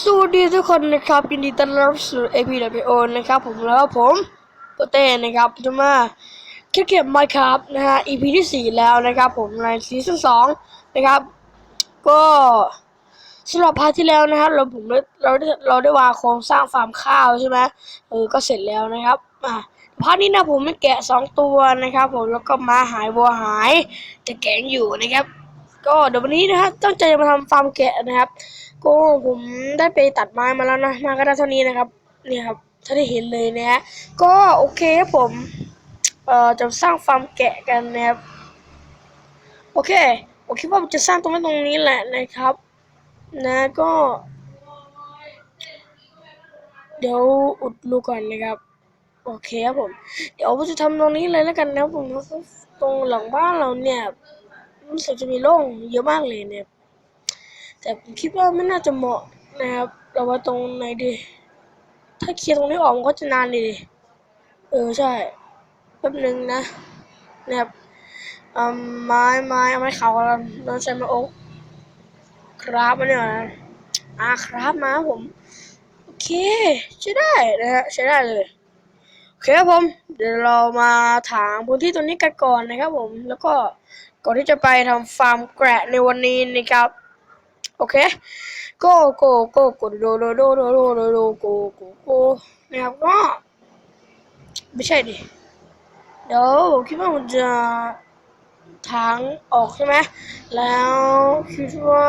สวัสดีทุกคนนะครับยินดีต้อนรับสู่ APWO นะครับผมแล้วผมโปเต้นะครับจะมาแค่เก็บ Minecraft นะฮะ EP ที่ 4 แล้วนะครับผมในซีซั่น2นะครับ ก็สำหรับพาร์ทที่แล้วนะครับเราผมเราได้เราได้วางโครงสร้างฟาร์มข้าวใช่ไหมเออก็เสร็จแล้วนะครับอะพาร์ทนี้นะผมไม่แกะ 2 ตัวนะครับ ผมแล้วก็มาหายวัวหายแต่แกงอยู่นะครับ ก็เดี๋ยววันนี้นะครับตั้งใจจะมาทำฟาร์มแกะนะครับ ก็ผมได้ไปตัดไม้มาแล้วนะมาก็ได้เท่านี้นะครับเนี่ยครับถ้าได้เห็นเลยนะฮะก็โอเคครับผมเอ่อจะสร้างฟาร์มแกะกันนะครับโอเคผมคิดว่าจะสร้างตรงนี้ตรงนี้แหละนะครับ นะก็ เดี๋ยวอุดรูก่อนนะครับโอเคครับผม เดี๋ยวผมจะทำตรงนี้เลยแล้วกันนะครับผมตรงหลังบ้านเราเนี่ยรู้สึกจะมีโล่งเยอะมากเลยเนี่ย แต่ผมคิดว่าไม่น่าจะเหมาะนะครับเราว่าตรงไหนดี ถ้าเคลียร์ตรงนี้ออกมันก็จะนานดีดิเออใช่แป๊บหนึ่งนะนะครับอืมไม้ไม้เอาไม้ขาวกันเราใช้ไม้โอ๊กครับมาเนี่ยนะอ่าครับมาครับผม โอเคใช้ได้นะฮะใช้ได้เลยโอเคครับผม เดี๋ยวเรามาถางพื้นที่ตรงนี้กันก่อนนะครับผมแล้วก็ก่อนที่จะไปทำฟาร์มแกะในวันนี้นะครับ โอเคโกโกโกโกโดโดโดโดโดโดโดโกโกโกนะครับก็ไม่ใช่ดิเดี๋ยวผมคิดว่ามันจะทางออกใช่ไหมแล้วคิดว่า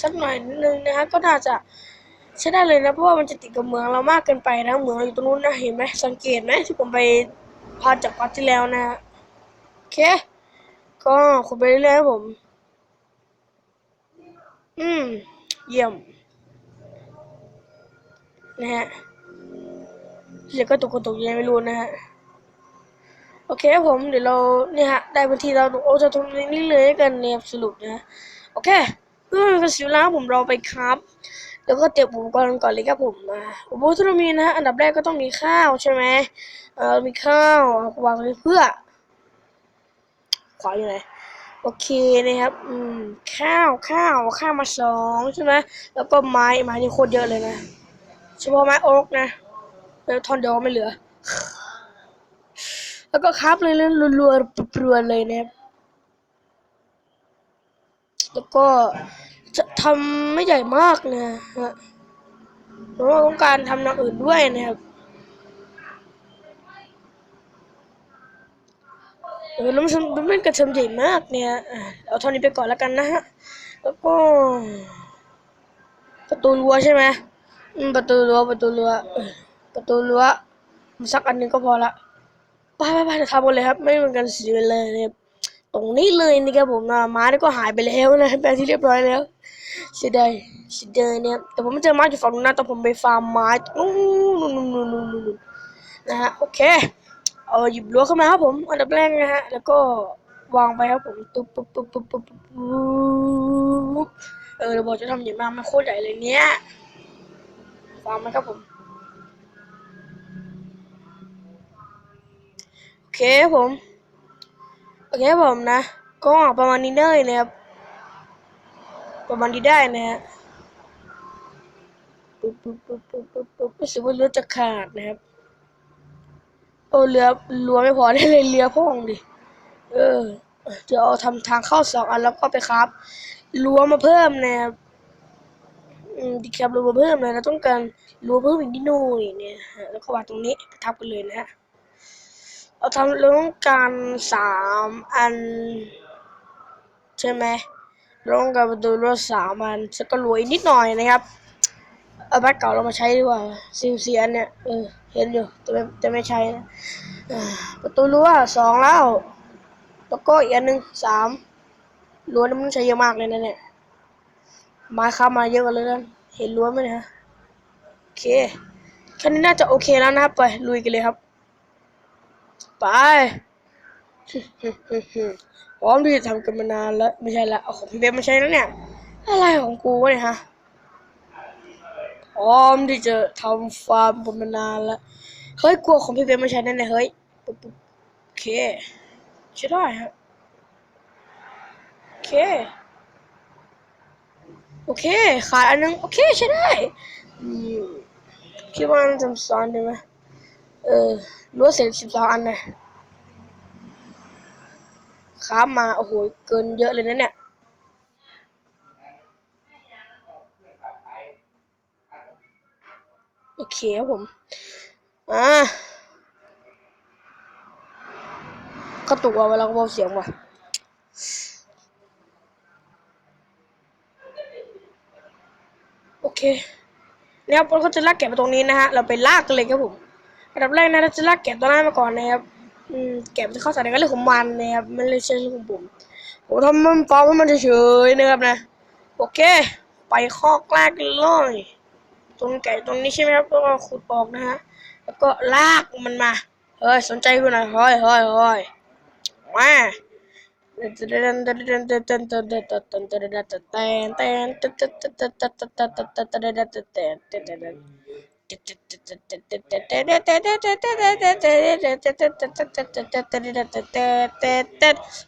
สักหน่อยนึงนะฮะก็น่าจะใช้ได้เลยนะเพราะว่ามันจะติดกับเมืองเรามากเกินไปนะเมืองเราอยู่ตรงนู้นนะเห็นไหมสังเกตไหมที่ผมไปพาจากวัดที่แล้วนะโอเคก็ขุดไปเรื่อยๆผม อืม เยี่ยม นะฮะเสียงก็ตกกระตุกยังไงไม่รู้นะฮะ โอเคครับผม เดี๋ยวเราเนี่ยฮะ ได้พื้นที่เราโอ้จะทำนี่เลยกันเนี่ยสรุปนะฮะโอเคเพื่อไม่ให้เสียเวลาผมเราไปครับ แล้วก็เตรียมอุปกรณ์ก่อนเลยครับผมอ่าอุปกรณ์ที่เรามีนะฮะ อันดับแรกก็ต้องมีข้าวใช่ไหมเอ่อมีข้าววางไว้เพื่อขวาอยู่ไหน โอเคนะครับ อืม ข้าว ข้าว ข้าวมาสองใช่ไหม แล้วก็ไม้ ไม้นี่โคตรเยอะเลยนะ เฉพาะไม้โอ๊กนะ แล้วทอนเดียวไม่เหลือ แล้วก็ครับเลยเลยรัวๆปรัวๆเลยนะครับ แล้วก็จะทำไม่ใหญ่มากนะฮะเพราะว่าต้องการทำอย่างอื่นด้วยนะครับ เออแล้วมันมันเป็นกระเทียมใหญ่มากเนี่ยเอาเท่านี้ไปก่อนแล้วกันนะฮะ แล้วก็ ประตูรั้วใช่ไหมประตูรั้วประตูรั้วประตูรั้วสักอันนึงก็พอละไปไปไปทำกันเลยครับ ไม่เป็นการเสียเลาเลยตรงนี้เลยนี่ครับผมนะม้านี่ก็หายไปแล้วนะแปลที่เรียบร้อยแล้วเสียดายเสียดายเนี่ยแต่ผมไม่เจอม้าอยู่ฝั่งนู้นนะตอนผมไปฟาร์มไม้ตรงนู้นนู้นนู้นนู้นนู้นนู้นนะฮะโอเค เอาหยิบรั้วเข้ามาครับผมอันดับแรกนะฮะ แล้วก็วางไปครับผมตุ๊บปุ๊บปุ๊บปุ๊บปุ๊บปุ๊บปุ๊บเออเราบอกจะทำใหญ่มากมันโคตรใหญ่เลยเนี่ยฟาร์มไหมครับผมโอเคผมโอเคผมนะ ก็ประมาณนี้ได้นะครับประมาณนี้ได้นะฮะปุ๊บปุ๊บปุ๊บปุ๊บปุ๊บปุ๊บรู้สึกว่าเรือจะขาดนะครับ อเรือรัวไม่พอได้เลยเรือพ่องดิ เออ เดี๋ยวเอาทำทางเข้าสองอันแล้วก็ไปครับรัวมาเพิ่มนะครับอืมดีคบรัวมาเพิ่มนะเราต้องการรัวเพิ่มอีกนิดหน่อยเนี่ยแล้วก็วางตรงนี้ทับกันเลยนะฮะเราทำเราต้องการสามอัน ใช่ไหมเราต้องการประตูรัวสามอันแล้วก็รวยนิดหน่อยนะครับ เอาแบ็คเก่าเรามาใช้ดีกว่าซิลเซียนเนี่ยเออเห็นอยู่แต่ไม่แต่ไม่ใช้นะประตูรั้วสองแล้วแล้วก็อีกอันหนึ่งสามรั้วนี่มันใช้เยอะมากเลยนะเนี่ยมาค้ามาเยอะกันเลยนะเห็นรั้วไหมนะโอเคแค่นี้น่าจะโอเคแล้วนะครับไปลุยกันเลยครับ ไปพร้อมที่จะทำกันมานานแล้วไม่ใช่ละเอาของพี่เบบมาใช้แล้วเนี่ย อะไรของกูเนี่ยฮะ พร้อมที่จะทำฟาร์มกันมานานแล้วเฮ้ยกลัวของพี่เบบมาใช้แน่ๆเฮ้ยโอเคใช้ได้ฮะโอเคโอเคขาดอันนึงโอเคใช้ได้คิดว่าจะซ้อนได้ไหมเออรู้ว่าเสร็จสิบสองอันนะค้ามาโอ้โหเกินเยอะเลยนะเนี่ย โอเคครับผม อ่ากระตุกว่ะเวลาเบาเสียงว่ะโอเคเนี่ยครับเราก็จะลากแกะมาตรงนี้นะฮะ เราไปลากกันเลยครับผมอันดับแรกนะเราจะลากแกะตัวหน้ามาก่อนนะครับอืมแกะมันจะเข้าใส่ในก็เรื่องของมันนะครับไม่เลยใช่เรื่องของผมผมทำมันฟอร์มให้มันเฉยๆนะครับนะ โอเค ไปข้อแรกกันเลย ตรงแกะตรงนี้ใช่ไหมครับก็ขุดออกนะฮะแล้วก็ลากมันมาเฮ้ยสนใจกูหน่อยเฮ้ยเฮ้ยเฮ้ยมา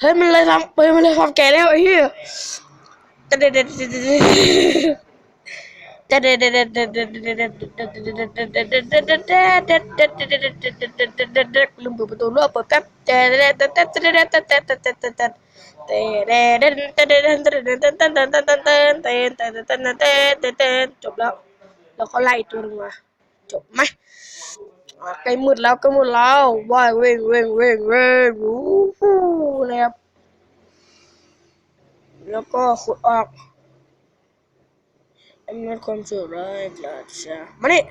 เฮ้ยมันเลยทำเฮ้ยมันเลยทำแกแล้วไอ้เหี้ย ลืมเปิดประตูรั้วเปิดแป๊บจบแล้วแล้วก็ไล่ตัวนึงมาจบไหมใกล้มืดแล้วใกล้มืดแล้วว่ายเว่งเว่งเว่งเว่งวู้ฮู้นะครับแล้วก็ขุดออกอันนี้มันความสุขเล ยกระชามานี่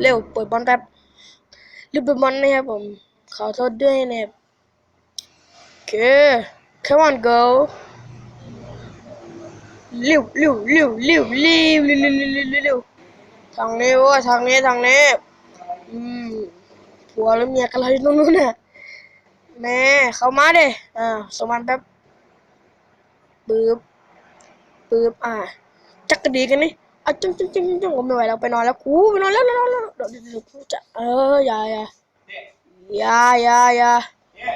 เร็วเปิดบอลแป๊บรีบเปิดบอลนะครับผมขอโทษด้วยนะครับโอเค come on go เร็วเร็วเร็วเร็วเร็วเร็วเร็วเร็วเร็วทางนี้ว้ยทางนี้ทางนี้อืมผัวแล้วเมียกันเลยนู่นนู่นน่ะแม่เข้ามาเด้อ่าสมันแป๊บปึ๊บปึ๊บอ่า จักกระดีกันนี่อะจังจังจังจังผมไม่ไหวแล้วไปนอนแล้วกูไปนอนแล้วนอนแล้วเดี๋ยวเดี๋ยวเดี๋ยวกูจะเอออย่าอย่าอย่าอย่าอย่าเนี่ย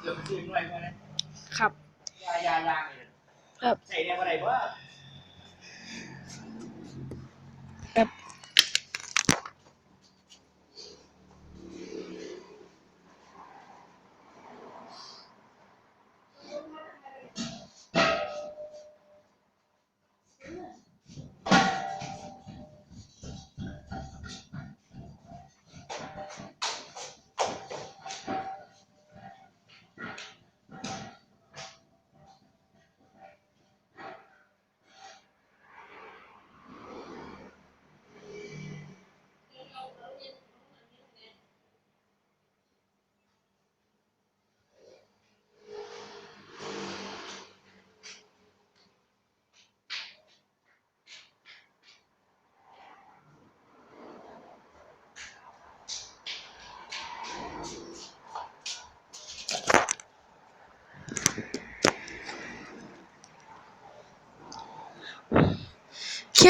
เกือบคืนด้วยใช่ไหมครับยายายาเนี่ยครับใส่เนี่ยอะไรวะครับเ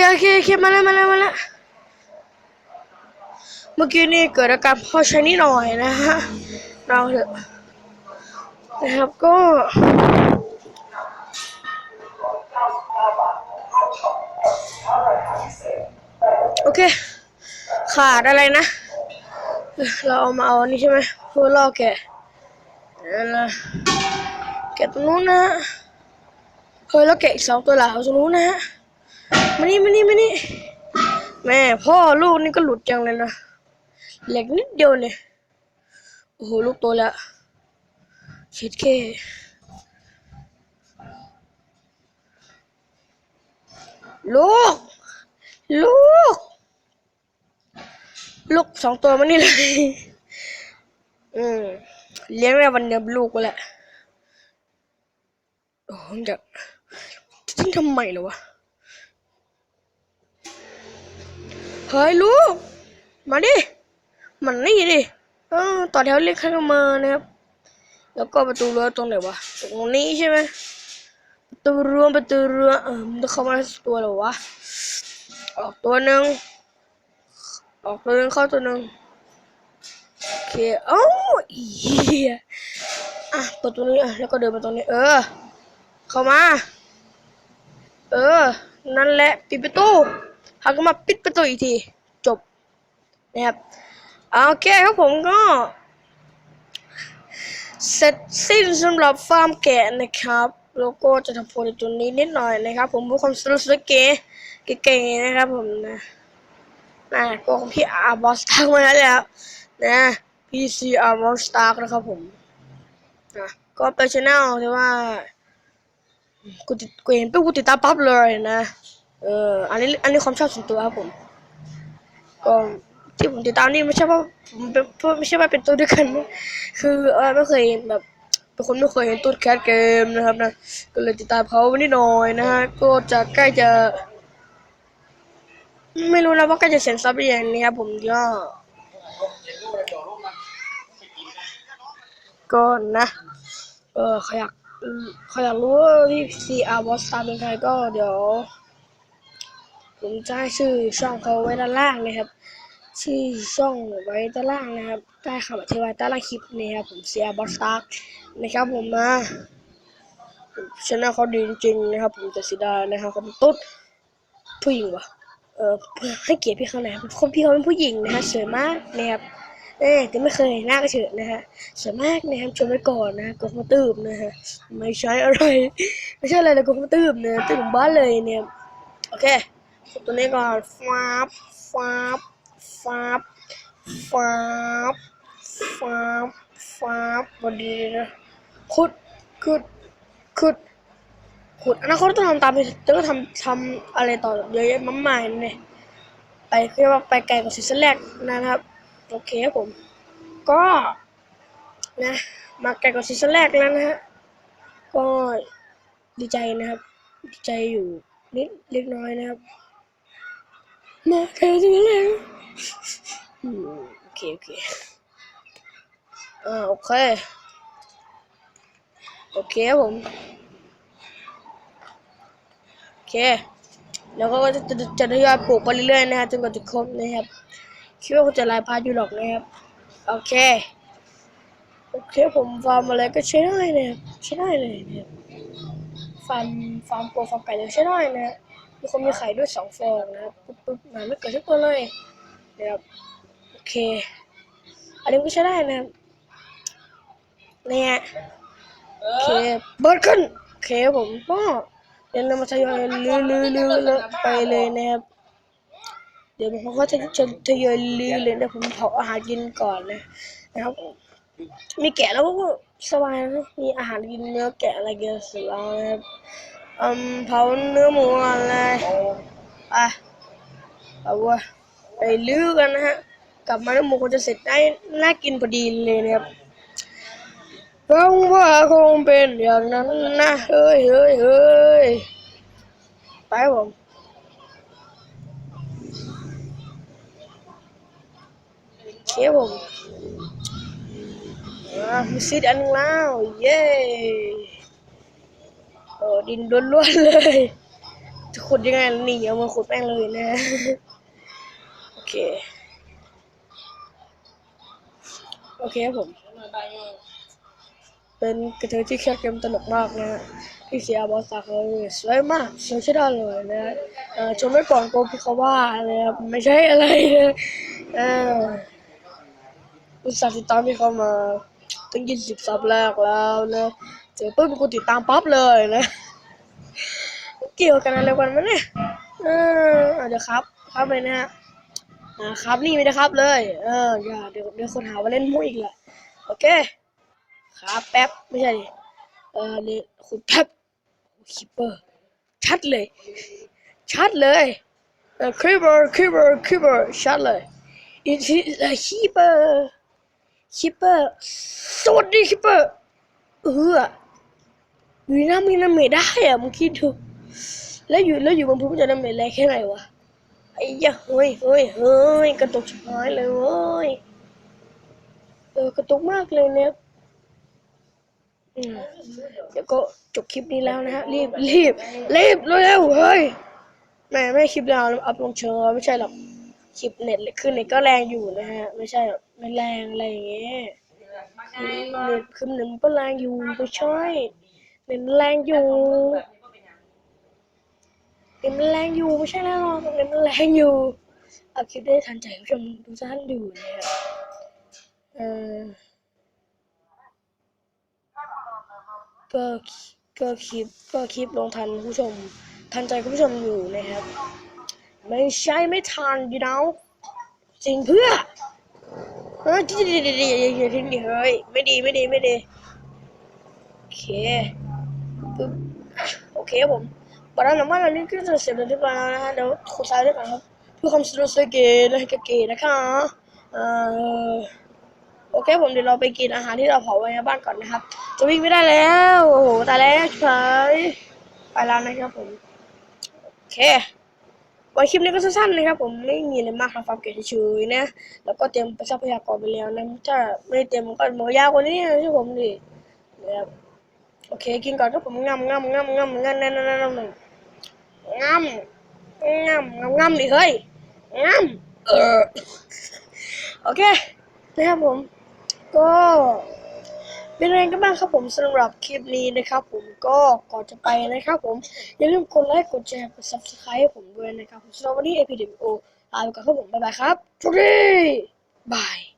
คลียร์เคลียร์เคมาแล้วมาแล้วมาแล้วเมื่อกี้นี่เกิดอาการพ่อใช้นิดหน่อยนะฮะเราเถอะนะครับก็โอเค ขาดอะไรนะ เราเอามาเอาอันนี้ใช่ไหมเพื่อล่อแกะนั่นนะแกตรงนู้นนะเฮ้ยแล้วแกอีกสองตัวหลาเอาตรงนู้นนะฮะ มานี่มานี่มานี่แม่พ่อลูกนี่ก็หลุดจังเลยนะเหล็กนิดเดียวเนี่ยโอ้โหลูกโตแล้วชิดเคลูก ลูก ลูกสองตัวมานี่เลย อืมเลี้ยงได้วันเดียวลูกก็แหละ โอ้โหมันจะจะทิ้งทำไมเหรอวะ เฮ้ยลูก มาดิ มันนี่ดิเออต่อแถวเรียกข้างมานะครับ แล้วก็ประตูรั้วตรงไหนวะ ตรงนี้ใช่ไหมประตูรั้วประตูรั้วเออมันจะเข้ามาสักตัวหรอวะ ออกตัวหนึ่งออกตัวหนึ่งเข้าตัวหนึ่งโอเคเอ้าอีเหี้ยอะเปิดตัวนี้อะแล้วก็เดินมาตรงนี้ เออ เข้ามา เออ นั่นแหละปิดประตู หักก็มาปิดประตูอีกที จบนะครับโอเคครับผมก็ เสร็จสิ้นสำหรับฟาร์มแกะนะครับ แล้วก็จะทำโพลตัวนี้นิดหน่อยนะครับ ผมเพื่อความสนุกสนานเก๋เก๋ๆนะครับผมนะนะก็ของพี่อาร์บอสตาร์มาแล้ว นะพี่ซีอาร์บอสตาร์นะครับผมนะก็เป็นช anel ที่ว่ากูติดกูเห็นปุ๊บกูติดตามปั๊บเลยนะ เอออันนี้อันนี้ความชอบส่วนตัวครับผมก็ที่ผมติดตามนี่ไม่ใช่ว่าผมเป็นเพราะไม่ใช่ว่าเป็นตัวด้วยกันนะคือเออไม่เคยเห็นแบบเป็นคนไม่เคยเห็นตัวแคสเกมนะครับนะก็เลยติดตามเขานิดหน่อยนะฮะก็จะใกล้จะ ไม่รู้นะว่าใกล้จะเซ็นซับหรือยังนะครับผมก็เห็นลูกเลยจ่อลูกมันไปกินนะก็นะ เออใครอยากใครอยากรู้ว่าพี่ซีอาร์บอสตาร์เป็นใครก็เดี๋ยว ผมจะให้ชื่อช่องเขาไว้ด้านล่างนะครับ ชื่อช่องไว้ด้านล่างนะครับใต้คำอธิบายใต้ล่างคลิปนี้ครับผมเสียบอสตาร์นะครับผมนะชนลเขาดีจริงๆนะครับผมจะเสียดายนะครับเขาเป็นตุ๊ดผู้หญิงวะเออให้เกียรติพี่เขาหน่อยครับคนพี่เขาเป็นผู้หญิงนะฮะสวยมากนะครับเอ๊แต่ไม่เคยเห็นหน้าก็เฉยนะฮะสวยมากนะครับชมไว้ก่อนนะกดมาตืบนะฮะไม่ใช่อะไรไม่ใช่อะไรเลยกดมาตืบนะตืบบ้านเลยเนี่ยโอเค ขุดตัวนี้ก่อนฟับฟับฟับฟับฟับฟับพอดีนะขุดขุดขุดขุดอนาคตต้องทำตามไปแล้วก็ทำทำอะไรต่อเยอะแยะมากมายเลยไปเรียกว่าไปไกลกว่าซีซั่นแรกนะครับ โอเคครับผม ก็นะมาไกลกว่าซีซั่นแรกแล้วนะฮะก็ดีใจนะครับ ดีใจอยู่นิดเล็กน้อยนะครับ มาเจอกันแล้วโอเคโอเคอ่าโอเคโอเคครับผมโอเค แล้วก็จะจะจะทยอยปลูกไปเรื่อยๆนะฮะจนกว่าจะครบนะครับคิดว่าคุณจะลายพาอยู่หรอกนะครับโอเคโอเคผมฟาร์มอะไรก็ใช้ได้นะครับใช้ได้เลยนะครับฟาร์มฟาร์มโปรฟาร์มไก่ยังใช้ได้นะฮะ มีคนมีไข่ด้วยสองฟองนะครับปุ๊บปุ๊บมาไม่เกิดทุกตัวเลยนะครับโอเค อันนี้ก็ใช้ได้นะครับเนี่ยโอเคเบิร์ดขึ้นโอเคผมก็เดี๋ยวเรามาทยอยลื้อลื้อลื้อลื้อไปเลยนะครับ เดี๋ยวผมก็จะทยอยลื้อเลยนะผมเผาอาหารกินก่อนนะนะครับ มีแกะแล้วก็สบายนะมีอาหารกินเนื้อแกะอะไรเงี้ยเสร็จแล้วนะครับ อืมเผาเนื้อหมูอะไรไปเอาวะไปลื้อกันนะฮะกลับมาแล้วหมูคงจะเสร็จได้น่ากินพอดีเลยนะครับหวังว่าคงเป็นอย่างนั้นนะเฮ้ยเฮ้ยเฮ้ยไปบผมเคครับผมอ่ามีซีดอันงแล้วเย้ เออดินล้วนๆเลย จะขุดยังไงนี่เอามาขุดแม่งเลยนะ โอเค โอเคครับผม เป็นกระเทยที่แค่เกมตลกมากนะฮะพี่เสียบอสตาเขาสวยมากสวยใช่ได้เลยนะเออชมไว้ก่อนโกพี่เขาว่านะครับไม่ใช่อะไรนะเอออุตส่าห์ติดตามพี่เขามาตั้งยี่สิบซับแรกแล้วนะ จอปุ๊บกูติดตามปั๊บเลยนะ เกี่ยวกันอะไรกันมั้ยเนี่ยเออเดี๋ยวครับครับเลยนะฮะครับนี่ไม่ได้ครับเลย เอออย่าเดี๋ยวเดี๋ยวคนหาว่าเล่นมุ้ยอีกแหละโอเคครับแป๊บไม่ใช่เออเนี่ยคุณแป๊บคิปเปอร์ชัดเลย ชัดเลยเออคิปเปอร์คิปเปอร์คิปเปอร์ชัดเลยอีทีเออคิปเปอร์คิปเปอร์สวัสดีคิปเปอร์เออ อยู่ในน้ำมีน้ำเมได้อะมึงคิดดูแล้วอยู่แล้วอยู่บนภูมิจะน้ำเมแรงแค่ไหนวะไอ้ยะเฮ้ยเฮ้ยเฮ้ยกระตุกชิบหายเลยเว้ยเออกระตุกมากเลยเนี่ยเดี๋ยวก็จบคลิปนี้แล้วนะฮะรีบรีบรีบเร็วเฮ้ยแม่ไม่คลิปเราอัพลงเชิงไม่ใช่หรอกคลิปเน็ตคือเน็ตก็แรงอยู่นะฮะ ไม่ใช่หรอกไม่แรงอะไรอย่างเงี้ยเน็ตคือเน็ตมันก็แรงอยู่ไม่ใช่ เน็ตแรงอยู่เน็ตมันแรงอยู่ไม่ใช่แน่นอนเน็ตมันแรงอยู่เอาคลิปได้ทันใจผู้ชมทุกท่านดูนะครับเออก็ก็คลิปก็คลิปลงทันผู้ชม ทันใจผู้ชมอยู่นะครับ ไม่ใช่ไม่ทันอยู่นะจริงเพื่อเฮ้ยดีดีดีดีอย่าทิ้งดิเฮ้ยไม่ดีไม่ดีไม่ดีโอเค ปึ๊บโอเคครับผมบอลน้ำมันอันนี้ก็จะเสร็จแล้วเรียบร้อยแล้วนะฮะเดี๋ยวขอซ้ายด้วยกันครับเพื่อความสะดวกสบายนะเก๋ๆนะคะเอ่อโอเคผมเดี๋ยวเราไปกินอาหารที่เราเผาไว้ในบ้านก่อนนะครับ จะวิ่งไม่ได้แล้วโอ้โหตายแล้วเฉยไปแล้วนะครับผมโอเควันคลิปนี้ก็สั้นๆนะครับ ผมไม่มีอะไรมากครับฟาร์มเกตเฉยๆนะแล้วก็เตรียมทรัพยากรไปแล้วนะถ้าไม่เตรียมก็มันก็ยาวกว่านี้นะใช่ผมดินะครับ โอเค กินก่อนครับผมงำงำงำงำงำงำงำงำงำงำงำดิเฮ้ยงำเออโอเคนะครับผม ก็เป็นยังไงกันบ้างครับผมสำหรับคลิปนี้นะครับผมก็ก่อนจะไปนะครับผม อย่าลืมกดไลค์กดแชร์กด subscribe ให้ผมด้วยนะครับผมสำหรับวันนี้ APDO ลาไปก่อนครับผม บ๊ายบายครับสวัสดีบาย